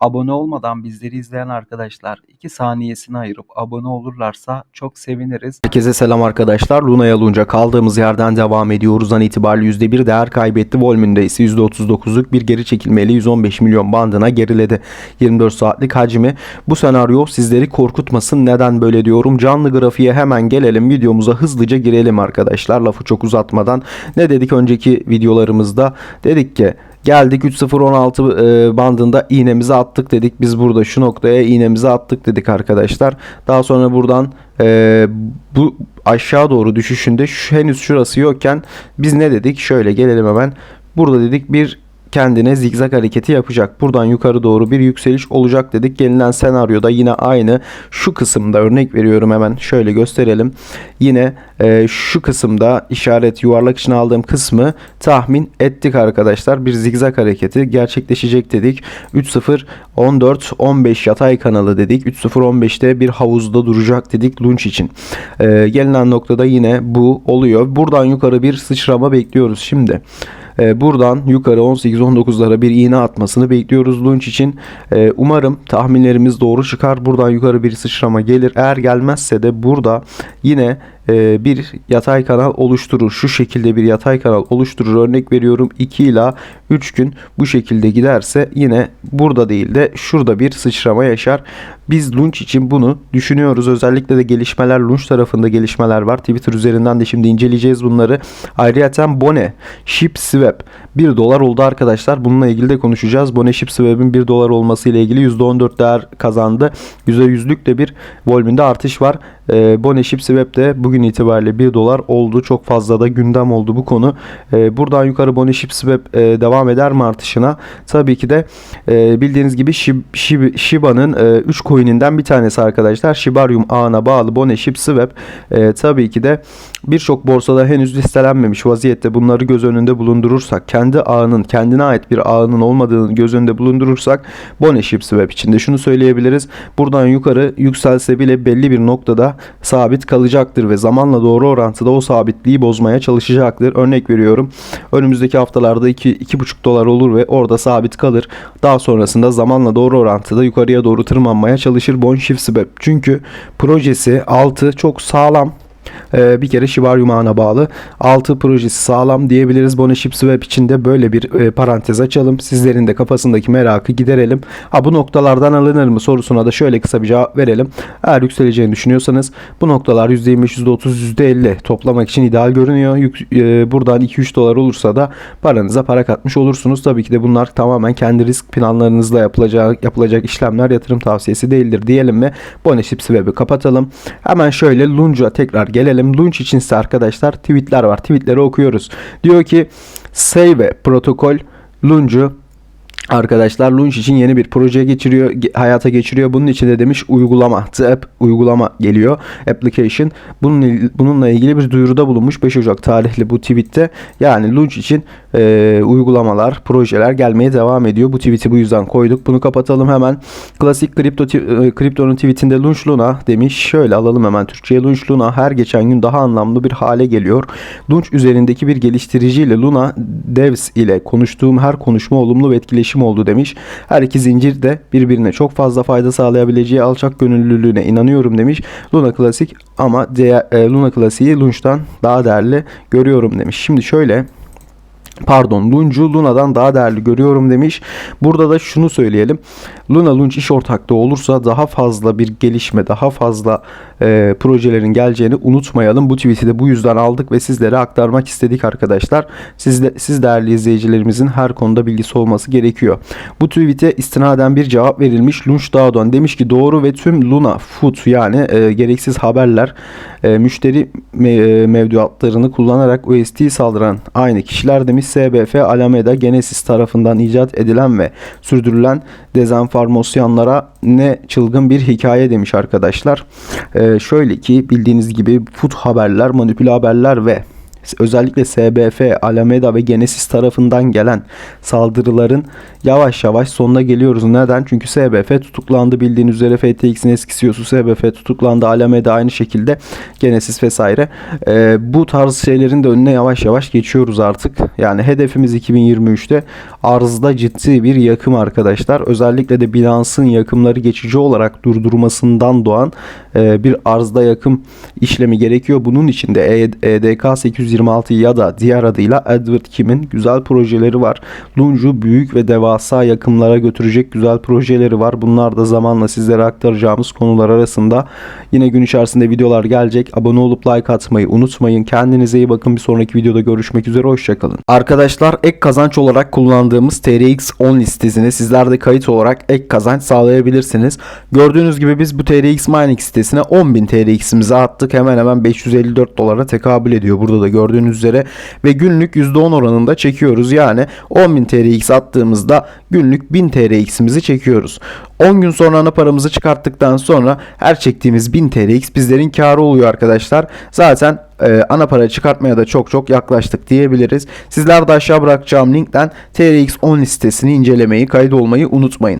Abone olmadan bizleri izleyen arkadaşlar 2 saniyesini ayırıp abone olurlarsa çok seviniriz. Herkese selam arkadaşlar. Luna'ya alınca kaldığımız yerden devam ediyoruz. An itibariyle %1 değer kaybetti. Volümünde ise %39'luk bir geri çekilmeyle 115 milyon bandına geriledi. 24 saatlik hacmi. Bu senaryo sizleri korkutmasın. Neden böyle diyorum? Canlı grafiğe hemen gelelim. Videomuza hızlıca girelim arkadaşlar. Lafı çok uzatmadan. Ne dedik önceki videolarımızda? Dedik ki Geldik 3.016 e, bandında iğnemizi attık dedik. Biz burada şu noktaya iğnemizi attık dedik arkadaşlar. Daha sonra buradan e, bu aşağı doğru düşüşünde şu, henüz şurası yokken biz ne dedik? Şöyle gelelim hemen. Burada dedik bir kendine zigzag hareketi yapacak. Buradan yukarı doğru bir yükseliş olacak dedik. Gelinen senaryoda yine aynı şu kısımda örnek veriyorum hemen şöyle gösterelim. Yine e, şu kısımda işaret yuvarlak için aldığım kısmı tahmin ettik arkadaşlar. Bir zigzag hareketi gerçekleşecek dedik. 3-0 14 15 yatay kanalı dedik. 3-0 15'te bir havuzda duracak dedik lunch için. E, gelinen noktada yine bu oluyor. Buradan yukarı bir sıçrama bekliyoruz şimdi. E, buradan yukarı 18-19'lara bir iğne atmasını bekliyoruz Lunch için. E, umarım tahminlerimiz doğru çıkar. Buradan yukarı bir sıçrama gelir. Eğer gelmezse de burada yine e, bir yatay kanal oluşturur. Şu şekilde bir yatay kanal oluşturur. Örnek veriyorum 2 ila 3 gün bu şekilde giderse yine burada değil de şurada bir sıçrama yaşar. Biz Lunch için bunu düşünüyoruz. Özellikle de gelişmeler Lunch tarafında gelişmeler var. Twitter üzerinden de şimdi inceleyeceğiz bunları. Ayrıca Bone, Ship Swap 1 dolar oldu arkadaşlar. Bununla ilgili de konuşacağız. Bone Ship Swap'in 1 dolar olması ile ilgili %14 değer kazandı. %100'lük de bir volümünde artış var. E, Bone Ship Swap de bugün itibariyle 1 dolar oldu. Çok fazla da gündem oldu bu konu. E, buradan yukarı Bone Ship Swap e, devam eder mi artışına? Tabii ki de e, bildiğiniz gibi Shib, Shib, Shiba'nın 3 e, coin'inden bir tanesi arkadaşlar. Shibarium ağına bağlı Bone Ship Swap e, tabii ki de birçok borsada henüz listelenmemiş vaziyette bunları göz önünde bulundurursak, kendi ağının, kendine ait bir ağının olmadığını göz önünde bulundurursak Bone Ship Swap içinde şunu söyleyebiliriz. Buradan yukarı yükselse bile belli bir noktada sabit kalacaktır ve zamanla doğru orantıda o sabitliği bozmaya çalışacaktır. Örnek veriyorum. Önümüzdeki haftalarda 2 2,5 dolar olur ve orada sabit kalır. Daha sonrasında zamanla doğru orantıda yukarıya doğru tırmanmaya çalışır Bone Ship Swap. Çünkü projesi altı çok sağlam e, bir kere Shibarium ağına bağlı. 6 projesi sağlam diyebiliriz. Boneship Swap içinde böyle bir e, parantez açalım. Sizlerin de kafasındaki merakı giderelim. Ha bu noktalardan alınır mı sorusuna da şöyle kısa bir cevap verelim. Eğer yükseleceğini düşünüyorsanız bu noktalar %25, %30, %50 toplamak için ideal görünüyor. Yük, e, buradan 2-3 dolar olursa da paranıza para katmış olursunuz. Tabii ki de bunlar tamamen kendi risk planlarınızla yapılacak yapılacak işlemler yatırım tavsiyesi değildir diyelim mi? Boneship Swap'ı kapatalım. Hemen şöyle Lunge'a tekrar gelelim. Lunch için ise arkadaşlar tweetler var. Tweetleri okuyoruz. Diyor ki Save protokol Lunge'u Arkadaşlar Launch için yeni bir proje geçiriyor, hayata geçiriyor. Bunun için de demiş uygulama, the app uygulama geliyor. Application. Bunun, bununla ilgili bir duyuruda bulunmuş 5 Ocak tarihli bu tweette. Yani Launch için e, uygulamalar, projeler gelmeye devam ediyor. Bu tweet'i bu yüzden koyduk. Bunu kapatalım hemen. Klasik kripto e, kriptonun tweetinde Launch Luna demiş. Şöyle alalım hemen Türkçe'ye. Launch Luna her geçen gün daha anlamlı bir hale geliyor. Launch üzerindeki bir geliştiriciyle Luna Devs ile konuştuğum her konuşma olumlu ve etkileşim oldu demiş. Her iki zincir de birbirine çok fazla fayda sağlayabileceği alçak gönüllülüğüne inanıyorum demiş. Luna Klasik ama diğer, e, Luna Klasik'i Lunch'tan daha değerli görüyorum demiş. Şimdi şöyle Pardon Lunch'u Luna'dan daha değerli görüyorum demiş. Burada da şunu söyleyelim. Luna Lunch iş ortaklığı olursa daha fazla bir gelişme, daha fazla e, projelerin geleceğini unutmayalım. Bu tweet'i de bu yüzden aldık ve sizlere aktarmak istedik arkadaşlar. Siz, de, siz değerli izleyicilerimizin her konuda bilgisi olması gerekiyor. Bu tweet'e istinaden bir cevap verilmiş. Lunch Dağdoğan demiş ki doğru ve tüm Luna Food yani e, gereksiz haberler e, müşteri me, e, mevduatlarını kullanarak UST saldıran aynı kişiler demiş SBF Alameda Genesis tarafından icat edilen ve sürdürülen dezenformasyonlara ne çılgın bir hikaye demiş arkadaşlar. Ee, şöyle ki bildiğiniz gibi food haberler, manipüle haberler ve özellikle SBF, Alameda ve Genesis tarafından gelen saldırıların yavaş yavaş sonuna geliyoruz. Neden? Çünkü SBF tutuklandı bildiğiniz üzere FTX'in eski CEO'su SBF tutuklandı. Alameda aynı şekilde Genesis vesaire. E, bu tarz şeylerin de önüne yavaş yavaş geçiyoruz artık. Yani hedefimiz 2023'te arzda ciddi bir yakım arkadaşlar. Özellikle de Binance'ın yakımları geçici olarak durdurmasından doğan e, bir arzda yakım işlemi gerekiyor. Bunun için de EDK 820 1926 ya da diğer adıyla Edward Kim'in güzel projeleri var. Lunge'u büyük ve devasa yakımlara götürecek güzel projeleri var. Bunlar da zamanla sizlere aktaracağımız konular arasında. Yine gün içerisinde videolar gelecek. Abone olup like atmayı unutmayın. Kendinize iyi bakın. Bir sonraki videoda görüşmek üzere. Hoşçakalın. Arkadaşlar ek kazanç olarak kullandığımız TRX 10 listesini sizler de kayıt olarak ek kazanç sağlayabilirsiniz. Gördüğünüz gibi biz bu TRX Mining sitesine 10.000 TRX'imizi attık. Hemen hemen 554 dolara tekabül ediyor. Burada da gördüğünüz üzere ve günlük %10 oranında çekiyoruz. Yani 10.000 TRX attığımızda günlük 1000 TRX'imizi çekiyoruz. 10 gün sonra ana paramızı çıkarttıktan sonra her çektiğimiz 1000 TRX bizlerin karı oluyor arkadaşlar. Zaten e, ana para çıkartmaya da çok çok yaklaştık diyebiliriz. Sizler de aşağı bırakacağım linkten TRX 10 listesini incelemeyi, kaydolmayı unutmayın.